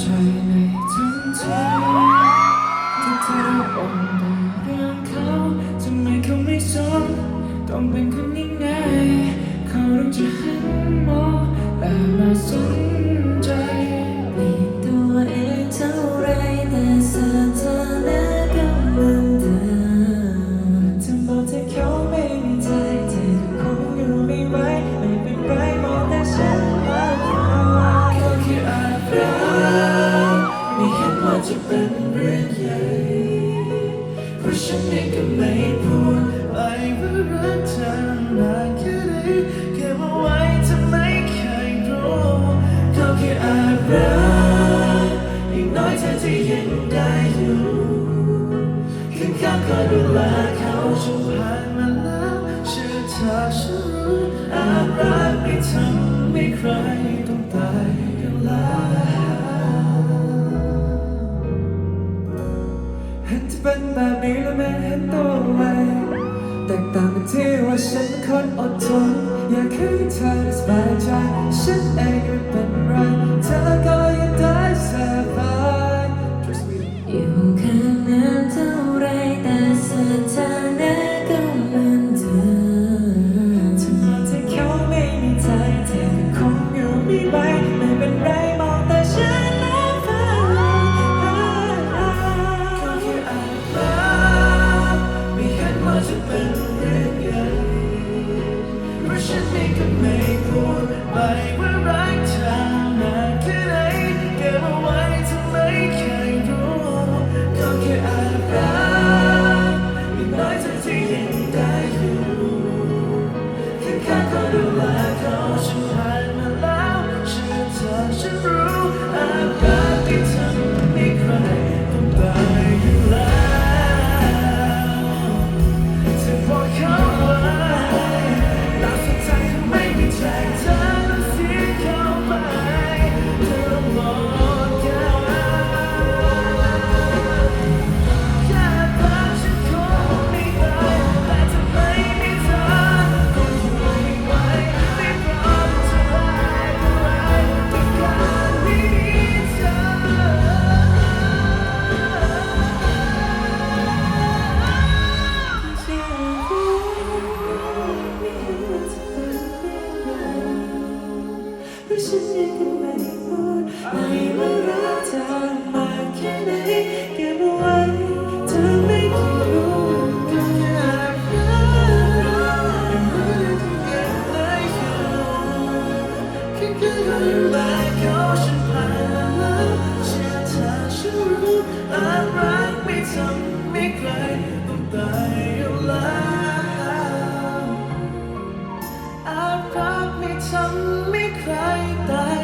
ใจในทั้งใจที่เธออ่อนต่อเรื่องเขาทำไมเขาไม่สนต้องเป็นคนยังไงเขาต้องจะหันมองและมาสน เป็นเรื่องใหญ่เพราะฉันเองก็ไม่พูดไปว่ารักเธอนานแค่ไหนแค่ว่าไว้เธอไม่เคยรู้เขาแค่อาจรักอย่างน้อยเธอจะยังได้อยู่ข้างข้างคอยดูแลเขาจนผ่านมาแล้วชื่อเธอ ตัวใหม่แตกต่างกันที่ว่าฉันเป็นคนอดทน อยากให้เธอได้สบายใจ ฉันเองก็ รู้ฉันยังคงไม่พูดไม่ว่ารักเธอมากแค่ไหนเก็บไว้เธอไม่คิรู้กันขนาดนั้รู้ทุกอย่างเลยคือแค่เธออยู่หลายเขาฉันพลาดแล้วชื่เธอฉันรู้และรักไม่ทำ atrás.